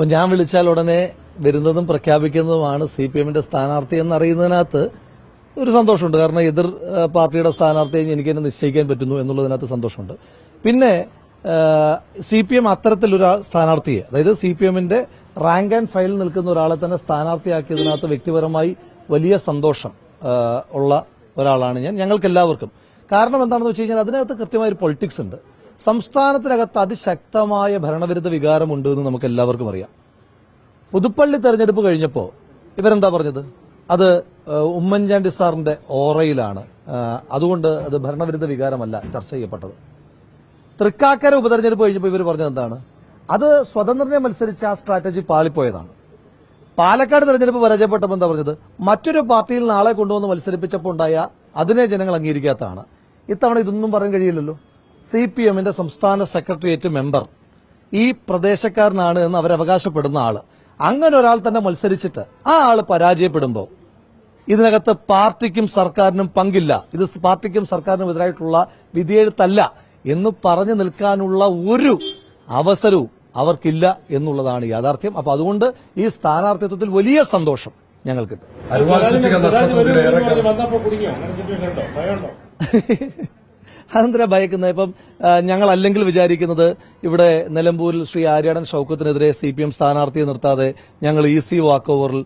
ഇപ്പൊ ഞാൻ വിളിച്ചാൽ ഉടനെ വരുന്നതും പ്രഖ്യാപിക്കുന്നതുമാണ് സി പി എമ്മിന്റെ സ്ഥാനാർത്ഥി എന്നറിയുന്നതിനകത്ത് ഒരു സന്തോഷമുണ്ട്. കാരണം എതിർ പാർട്ടിയുടെ സ്ഥാനാർത്ഥിയെ എനിക്ക് തന്നെ നിശ്ചയിക്കാൻ പറ്റുന്നു എന്നുള്ളതിനകത്ത് സന്തോഷമുണ്ട്. പിന്നെ സി പി എം അത്തരത്തിലൊരു സ്ഥാനാർത്ഥിയെ അതായത് സി പി എമ്മിന്റെ റാങ്ക് ആൻഡ് ഫയലിൽ നിൽക്കുന്ന ഒരാളെ തന്നെ സ്ഥാനാർത്ഥിയാക്കിയതിനകത്ത് വ്യക്തിപരമായി വലിയ സന്തോഷം ഉള്ള ഒരാളാണ് ഞാൻ ഞങ്ങൾക്ക് എല്ലാവർക്കും കാരണം എന്താണെന്ന് വെച്ച് കഴിഞ്ഞാൽ അതിനകത്ത് കൃത്യമായ ഒരു പൊളിറ്റിക്സ് ഉണ്ട്. സംസ്ഥാനത്തിനകത്ത് അതിശക്തമായ ഭരണവിരുദ്ധ വികാരമുണ്ട് എന്ന് നമുക്ക് എല്ലാവർക്കും അറിയാം. പുതുപ്പള്ളി തെരഞ്ഞെടുപ്പ് കഴിഞ്ഞപ്പോൾ ഇവരെന്താ പറഞ്ഞത്? അത് ഉമ്മൻചാണ്ടി സാറിന്റെ ഓറയിലാണ്. അതുകൊണ്ട് അത് ഭരണവിരുദ്ധ വികാരമല്ല ചർച്ച ചെയ്യപ്പെട്ടത്. തൃക്കാക്കര ഉപതെരഞ്ഞെടുപ്പ് കഴിഞ്ഞപ്പോൾ ഇവർ പറഞ്ഞത് എന്താണ്? അത് സ്വതന്ത്രനെ മത്സരിച്ച് ആ സ്ട്രാറ്റജി പാളിപ്പോയതാണ്. പാലക്കാട് തെരഞ്ഞെടുപ്പ് പരാജയപ്പെട്ടപ്പോൾ എന്താ പറഞ്ഞത്? മറ്റൊരു പാർട്ടിയിൽ നാളെ കൊണ്ടുവന്ന് മത്സരിപ്പിച്ചപ്പോൾ ഉണ്ടായ അതിനെ ജനങ്ങൾ അംഗീകരിക്കാത്തതാണ്. ഇത്തവണ ഇതൊന്നും പറയാൻ കഴിയില്ലല്ലോ. സി പി എമ്മിന്റെ സംസ്ഥാന സെക്രട്ടേറിയറ്റ് മെമ്പർ. ഈ പ്രദേശക്കാരനാണ് എന്ന് അവരവകാശപ്പെടുന്ന അവകാശപ്പെടുന്ന ആൾ. അങ്ങനെ ഒരാൾ തന്നെ മത്സരിച്ചിട്ട് ആ ആൾ പരാജയപ്പെടുമ്പോൾ ഇതിനകത്ത് പാർട്ടിക്കും സർക്കാരിനും പങ്കില്ല. ഇത് പാർട്ടിക്കും സർക്കാരിനും എതിരായിട്ടുള്ള വിധിയെഴുത്തല്ല എന്ന് പറഞ്ഞു നിൽക്കാനുള്ള ഒരു അവസരവും അവർക്കില്ല എന്നുള്ളതാണ് യാഥാർത്ഥ്യം. അപ്പൊ അതുകൊണ്ട് ഈ സ്ഥാനാർത്ഥിത്വത്തിൽ വലിയ സന്തോഷം ഞങ്ങൾക്കുണ്ട് അതെന്തിനാ ഭയക്കുന്നത്? ഇപ്പം ഞങ്ങൾ അല്ലെങ്കിൽ വിചാരിക്കുന്നത് ഇവിടെ നിലമ്പൂരിൽ ശ്രീ ആര്യാടൻ ഷൌക്കത്തിനെതിരെ സി പി എം സ്ഥാനാർത്ഥിയെ നിർത്താതെ ഞങ്ങൾ ഈസി വാക്ക് ഓവറിൽ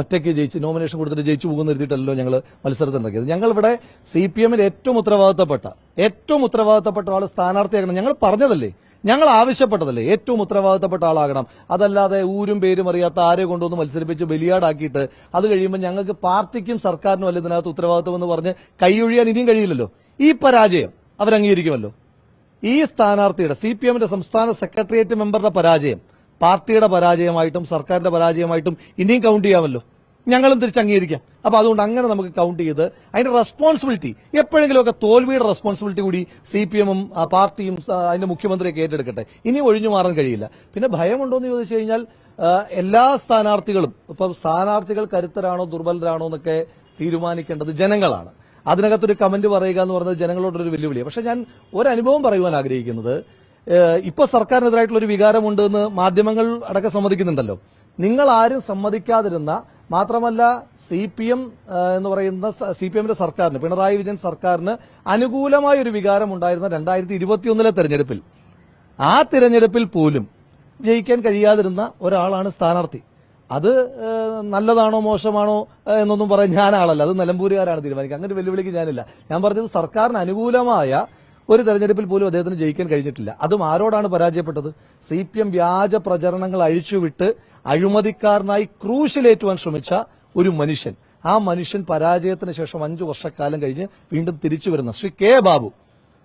ഒറ്റയ്ക്ക് ജയിച്ച് നോമിനേഷൻ കൊടുത്തിട്ട് ജയിച്ചു പോകുന്ന എഴുതിയിട്ടല്ലോ ഞങ്ങൾ മത്സരത്തിനിറക്കിയത് ഞങ്ങൾ ഇവിടെ സി പി എമ്മിൽ ഏറ്റവും ഉത്തരവാദിത്തപ്പെട്ട ഏറ്റവും ഉത്തരവാദിത്തപ്പെട്ട ആൾ സ്ഥാനാർത്ഥിയാക്കണം ഞങ്ങൾ പറഞ്ഞതല്ലേ? ഞങ്ങൾ ആവശ്യപ്പെട്ടതല്ലേ? ഏറ്റവും ഉത്തരവാദിത്തപ്പെട്ട ആളാകണം. അതല്ലാതെ ഊരും പേരും അറിയാത്ത ആരെ കൊണ്ടുവന്ന് മത്സരിപ്പിച്ച് ബലിയാടാക്കിയിട്ട് അത് കഴിയുമ്പോൾ ഞങ്ങൾക്ക് പാർട്ടിക്കും സർക്കാരിനും അല്ല ഇതിനകത്ത് ഉത്തരവാദിത്തം എന്ന് പറഞ്ഞ് കൈയൊഴിയാൻ ഇനിയും കഴിയില്ലല്ലോ? ഈ പരാജയം അവരംഗീകരിക്കുമല്ലോ. ഈ സ്ഥാനാർത്ഥിയുടെ സി പി എമ്മിന്റെ സംസ്ഥാന സെക്രട്ടേറിയറ്റ് മെമ്പറുടെ പരാജയം പാർട്ടിയുടെ പരാജയമായിട്ടും സർക്കാരിന്റെ പരാജയമായിട്ടും ഇനിയും കൗണ്ട് ചെയ്യാമല്ലോ. ഞങ്ങളും തിരിച്ച് അംഗീകരിക്കാം അപ്പൊ അതുകൊണ്ട് അങ്ങനെ നമുക്ക് കൗണ്ട് ചെയ്ത് അതിന്റെ റെസ്പോൺസിബിലിറ്റി എപ്പോഴെങ്കിലുമൊക്കെ തോൽവിയുടെ റെസ്പോൺസിബിലിറ്റി കൂടി സി പി എമ്മും പാർട്ടിയും അതിന്റെ മുഖ്യമന്ത്രിയൊക്കെ ഏറ്റെടുക്കട്ടെ. ഇനി ഒഴിഞ്ഞു മാറാൻ കഴിയില്ല. പിന്നെ ഭയമുണ്ടോ എന്ന് ചോദിച്ചു കഴിഞ്ഞാൽ എല്ലാ സ്ഥാനാർത്ഥികളും ഇപ്പം സ്ഥാനാർത്ഥികൾ കരുത്തരാണോ ദുർബലരാണോ എന്നൊക്കെ തീരുമാനിക്കേണ്ടത് ജനങ്ങളാണ്. അതിനകത്തൊരു കമന്റ് പറയുക എന്ന് പറയുന്നത് ജനങ്ങളോടൊരു വെല്ലുവിളി പക്ഷെ ഞാൻ ഒരു അനുഭവം പറയുവാൻ ആഗ്രഹിക്കുന്നത് ഇപ്പൊ സർക്കാരിനെതിരായിട്ടുള്ള ഒരു വികാരമുണ്ട് എന്ന് മാധ്യമങ്ങൾ അടക്കം സമ്മതിക്കുന്നുണ്ടല്ലോ. നിങ്ങൾ ആരും സമ്മതിക്കാതിരുന്ന മാത്രമല്ല സി പി എം എന്ന് പറയുന്ന സി പി എമ്മിന്റെ സർക്കാരിന് പിണറായി വിജയൻ സർക്കാരിന് അനുകൂലമായ ഒരു വികാരം ഉണ്ടായിരുന്ന രണ്ടായിരത്തി ഇരുപത്തിയൊന്നിലെ തെരഞ്ഞെടുപ്പിൽ. ആ തിരഞ്ഞെടുപ്പിൽ പോലും ജയിക്കാൻ കഴിയാതിരുന്ന ഒരാളാണ് സ്ഥാനാർത്ഥി. അത് നല്ലതാണോ മോശമാണോ എന്നൊന്നും പറയാൻ ഞാനാളല്ല. അത് നിലമ്പൂരുകാരാണ് തീരുമാനിക്കുക. അങ്ങനെ വെല്ലുവിളിക്ക് ഞാനില്ല. ഞാൻ പറഞ്ഞത് സർക്കാരിന് അനുകൂലമായ ഒരു തെരഞ്ഞെടുപ്പിൽ പോലും അദ്ദേഹത്തിന് ജയിക്കാൻ കഴിഞ്ഞിട്ടില്ല. അതും ആരോടാണ് പരാജയപ്പെട്ടത്? സി പി എം വ്യാജ പ്രചരണങ്ങൾ അഴിച്ചുവിട്ട് അഴിമതിക്കാരനായി ക്രൂശിലേറ്റുവാൻ ശ്രമിച്ച ഒരു മനുഷ്യൻ. ആ മനുഷ്യൻ പരാജയത്തിന് ശേഷം അഞ്ചു വർഷക്കാലം കഴിഞ്ഞ് വീണ്ടും തിരിച്ചു വരുന്ന ശ്രീ കെ ബാബു.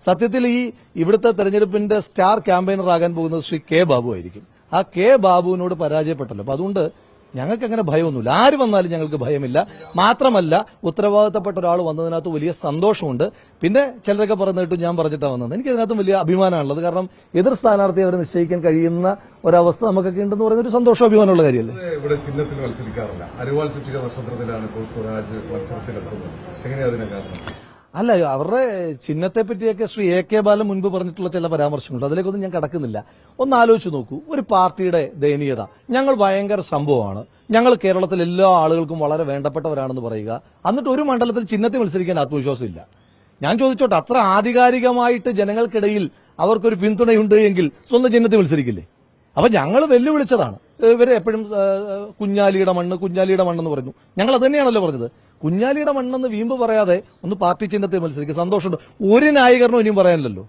സത്യത്തിൽ ഈ ഇവിടുത്തെ തെരഞ്ഞെടുപ്പിന്റെ സ്റ്റാർ ക്യാമ്പയിനർ ആകാൻ പോകുന്നത് ശ്രീ കെ ബാബു ആയിരിക്കും. ആ കെ ബാബുവിനോട് പരാജയപ്പെട്ടല്ലോ. അപ്പൊ അതുകൊണ്ട് ഞങ്ങൾക്ക് അങ്ങനെ ഭയമൊന്നുമില്ല. ആര് വന്നാലും ഞങ്ങൾക്ക് ഭയമില്ല. മാത്രമല്ല ഉത്തരവാദിത്തപ്പെട്ട ഒരാൾ വന്നതിനകത്ത് വലിയ സന്തോഷമുണ്ട്. പിന്നെ ചിലരൊക്കെ പറഞ്ഞിട്ട് ഞാൻ പറഞ്ഞിട്ടാണ് വന്നത്. എനിക്ക് അതിനകത്തും വലിയ അഭിമാനമാണുള്ളത്. കാരണം എതിർ സ്ഥാനാർത്ഥിയെ അവരെ നിശ്ചയിക്കാൻ കഴിയുന്ന ഒരവസ്ഥ നമുക്കൊക്കെ ഉണ്ടെന്ന് പറയുന്ന ഒരു സന്തോഷം അഭിമാനമുള്ള കാര്യമല്ലേ? ഇവിടെ ചിഹ്നത്തിൽ മത്സരിക്കാറില്ല. അരുവാൾ ചുറ്റിക നക്ഷത്രത്തിലാണ് ഇപ്പോൾ സ്വരാജ് മത്സരത്തിലെത്തുന്നത്. എങ്ങനെയാണ് അതിനെ കാരണം അല്ല അവരുടെ ചിഹ്നത്തെ പറ്റിയൊക്കെ ശ്രീ എ കെ ബാലൻ മുൻപ് പറഞ്ഞിട്ടുള്ള ചില പരാമർശങ്ങളുണ്ട്. അതിലേക്കൊന്നും ഞാൻ കടക്കുന്നില്ല. ഒന്ന് ആലോചിച്ച് നോക്കൂ. ഒരു പാർട്ടിയുടെ ദയനീയത. ഞങ്ങൾ ഭയങ്കര സംഭവമാണ്. ഞങ്ങൾ കേരളത്തിൽ എല്ലാ ആളുകൾക്കും വളരെ വേണ്ടപ്പെട്ടവരാണെന്ന് പറയുക. എന്നിട്ട് ഒരു മണ്ഡലത്തിൽ ചിഹ്നത്തെ മത്സരിക്കാൻ ആത്മവിശ്വാസമില്ല. ഞാൻ ചോദിച്ചോട്ടെ അത്ര ആധികാരികമായിട്ട് ജനങ്ങൾക്കിടയിൽ അവർക്കൊരു പിന്തുണയുണ്ട് എങ്കിൽ സ്വന്തം ചിഹ്നത്തെ മത്സരിക്കില്ലേ? അപ്പൊ ഞങ്ങൾ വെല്ലുവിളിച്ചതാണ്. ഇവർ എപ്പോഴും കുഞ്ഞാലിയുടെ മണ്ണ് കുഞ്ഞാലിയുടെ മണ്ണെന്ന് പറയുന്നു. ഞങ്ങൾ അത് തന്നെയാണല്ലോ പറഞ്ഞത്. കുഞ്ഞാലിയുടെ മണ്ണെന്ന് വീമ്പ് പറയാതെ ഒന്ന് പാർട്ടി ചിഹ്നത്തെ മത്സരിക്കുക സന്തോഷമുണ്ട്. ഒരു ന്യായീകരണം ഇനിയും പറയാനില്ലല്ലോ.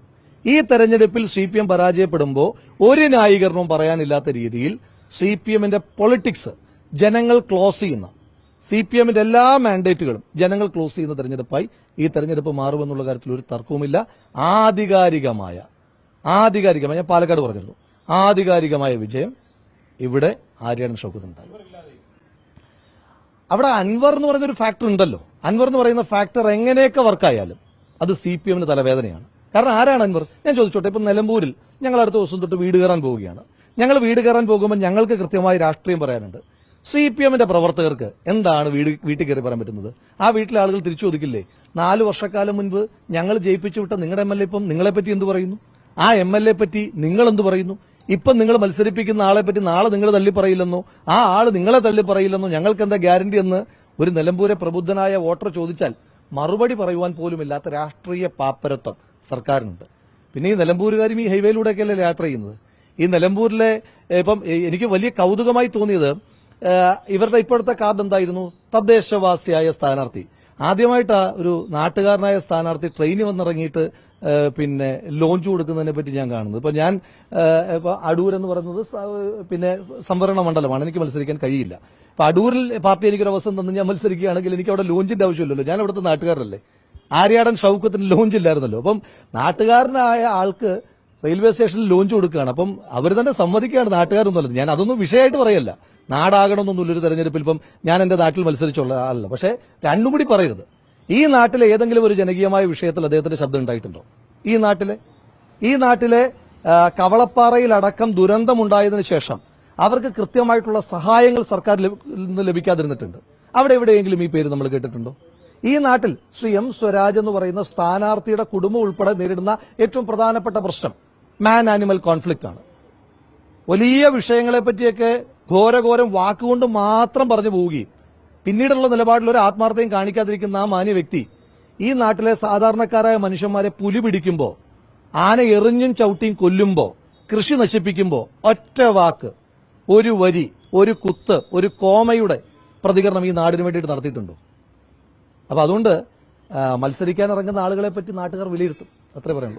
ഈ തെരഞ്ഞെടുപ്പിൽ സി പി എം പരാജയപ്പെടുമ്പോൾ ഒരു ന്യായീകരണവും പറയാനില്ലാത്ത രീതിയിൽ സി പി എമ്മിന്റെ പൊളിറ്റിക്സ് ജനങ്ങൾ ക്ലോസ് ചെയ്യുന്ന സി പി എമ്മിന്റെ എല്ലാ മാൻഡേറ്റുകളും ജനങ്ങൾ ക്ലോസ് ചെയ്യുന്ന തെരഞ്ഞെടുപ്പായി ഈ തെരഞ്ഞെടുപ്പ് മാറുമെന്നുള്ള കാര്യത്തിൽ ഒരു തർക്കവുമില്ല. ആധികാരികമായ ആധികാരികമായ ഞാൻ പാലക്കാട് പറഞ്ഞിരുന്നു ആധികാരികമായ വിജയം ഇവിടെ ആര്യാടൻ ഷൗക്കത്തുണ്ടാകും അവിടെ അൻവർ എന്ന് പറയുന്ന ഒരു ഫാക്ടർ ഉണ്ടല്ലോ. അൻവർ എന്ന് പറയുന്ന ഫാക്ടർ എങ്ങനെയൊക്കെ വർക്കായാലും അത് സി പി എമ്മിന് തലവേദനയാണ്. കാരണം ആരാണ് അൻവർ? ഞാൻ ചോദിച്ചോട്ടെ ഇപ്പം നിലമ്പൂരിൽ ഞങ്ങൾ അടുത്ത ദിവസം തൊട്ട് വീട് കയറാൻ പോവുകയാണ്. ഞങ്ങൾ വീട് കയറാൻ പോകുമ്പോൾ ഞങ്ങൾക്ക് കൃത്യമായി രാഷ്ട്രീയം പറയാനുണ്ട്. സി പി എമ്മിന്റെ പ്രവർത്തകർക്ക് എന്താണ് വീട് വീട്ടിൽ കയറി പറയാൻ പറ്റുന്നത്? ആ വീട്ടിലെ ആളുകൾ തിരിച്ചു ചോദിക്കില്ലേ നാല് വർഷക്കാലം മുൻപ് ഞങ്ങൾ ജയിപ്പിച്ചു വിട്ട നിങ്ങളുടെ എം എൽ എ ഇപ്പം നിങ്ങളെപ്പറ്റി എന്ത് പറയുന്നു? ആ എം എൽ എ പറ്റി നിങ്ങൾ എന്ത് പറയുന്നു? ഇപ്പം നിങ്ങൾ മത്സരിപ്പിക്കുന്ന ആളെ പറ്റി നാളെ നിങ്ങൾ തള്ളി പറയില്ലെന്നോ? ആ ആൾ നിങ്ങളെ തള്ളി പറയില്ലെന്നോ? ഞങ്ങൾക്ക് എന്താ ഗ്യാരണ്ടി എന്ന് ഒരു നിലമ്പൂരെ പ്രബുദ്ധനായ വോട്ടർ ചോദിച്ചാൽ മറുപടി പറയുവാൻ പോലുമില്ലാത്ത രാഷ്ട്രീയ പാപ്പരത്വം സർക്കാരിനുണ്ട്. പിന്നെ ഈ നിലമ്പൂരുകാരും ഈ ഹൈവേയിലൂടെയൊക്കെയല്ലേ യാത്ര ചെയ്യുന്നത്? ഈ നിലമ്പൂരിലെ ഇപ്പം എനിക്ക് വലിയ കൗതുകമായി തോന്നിയത് ഇവരുടെ ഇപ്പോഴത്തെ കാർഡ് എന്തായിരുന്നു? തദ്ദേശവാസിയായ സ്ഥാനാർത്ഥി. ആദ്യമായിട്ടാ ഒരു നാട്ടുകാരനായ സ്ഥാനാർത്ഥി ട്രെയിനിൽ വന്നിറങ്ങിയിട്ട് പിന്നെ ലോഞ്ച് കൊടുക്കുന്നതിനെ പറ്റി ഞാൻ കാണുന്നത്. ഇപ്പൊ ഞാൻ ഇപ്പൊ അടൂർ എന്ന് പറയുന്നത് പിന്നെ സംവരണ മണ്ഡലമാണ്. എനിക്ക് മത്സരിക്കാൻ കഴിയില്ല. അപ്പൊ അടൂരിൽ പാർട്ടി എനിക്കൊരു അവസരം തന്നു ഞാൻ മത്സരിക്കുകയാണെങ്കിൽ എനിക്ക് അവിടെ ലോഞ്ചിന്റെ ആവശ്യമില്ലല്ലോ. ഞാൻ അവിടുത്തെ നാട്ടുകാരല്ലേ ആര്യാടൻ ഷൗക്കത്തിന് ലോഞ്ച് ഇല്ലായിരുന്നല്ലോ. അപ്പം നാട്ടുകാരനായ ആൾക്ക് റെയിൽവേ സ്റ്റേഷനിൽ ലോഞ്ച് കൊടുക്കുകയാണ്. അപ്പം അവർ തന്നെ സമ്മതിക്കുകയാണ് നാട്ടുകാരൊന്നുമല്ല ഞാൻ അതൊന്നും വിഷയമായിട്ട് പറയല്ല. നാടാകണമെന്നൊന്നുമില്ല ഒരു തെരഞ്ഞെടുപ്പിൽ ഇപ്പം ഞാൻ എന്റെ നാട്ടിൽ മത്സരിച്ചുള്ള ആളല്ല. പക്ഷേ രണ്ടും കൂടി പറയരുത്. ഈ നാട്ടിലെ ഏതെങ്കിലും ഒരു ജനകീയമായ വിഷയത്തിൽ അദ്ദേഹത്തിന്റെ ശബ്ദം ഉണ്ടായിട്ടുണ്ടോ? ഈ നാട്ടിലെ? ഈ നാട്ടിലെ കവളപ്പാറയിലടക്കം ദുരന്തമുണ്ടായതിനു ശേഷം അവർക്ക് കൃത്യമായിട്ടുള്ള സഹായങ്ങൾ സർക്കാർ നിന്ന് ലഭിക്കാതിരുന്നിട്ടുണ്ട്. അവിടെ എവിടെയെങ്കിലും ഈ പേര് നമ്മൾ കേട്ടിട്ടുണ്ടോ? ഈ നാട്ടിൽ ശ്രീ എം സ്വരാജ് എന്ന് പറയുന്ന സ്ഥാനാർത്ഥിയുടെ കുടുംബം ഉൾപ്പെടെ നേരിടുന്ന ഏറ്റവും പ്രധാനപ്പെട്ട പ്രശ്നം മാൻ ആനിമൽ കോൺഫ്ലിക്റ്റ് ആണ്. വലിയ വിഷയങ്ങളെ പറ്റിയൊക്കെ ഘോരഘോരം വാക്കുകൊണ്ട് മാത്രം പറഞ്ഞു പോവുകയും പിന്നീടുള്ള നിലപാടിൽ ഒരു ആത്മാർത്ഥയും കാണിക്കാതിരിക്കുന്ന ആ മാന്യ വ്യക്തി ഈ നാട്ടിലെ സാധാരണക്കാരായ മനുഷ്യന്മാരെ പുലി പിടിക്കുമ്പോൾ ആന എറിഞ്ഞും ചവിട്ടിയും കൊല്ലുമ്പോൾ കൃഷി നശിപ്പിക്കുമ്പോൾ ഒറ്റ വാക്ക് ഒരു വരി ഒരു കുത്ത് ഒരു കോമയുടെ പ്രതികരണം ഈ നാടിന് വേണ്ടിയിട്ട് നടത്തിയിട്ടുണ്ടോ? അപ്പൊ അതുകൊണ്ട് മത്സരിക്കാൻ ഇറങ്ങുന്ന ആളുകളെ പറ്റി നാട്ടുകാർ വിലയിരുത്തും. അത്രേ പറയുള്ളൂ.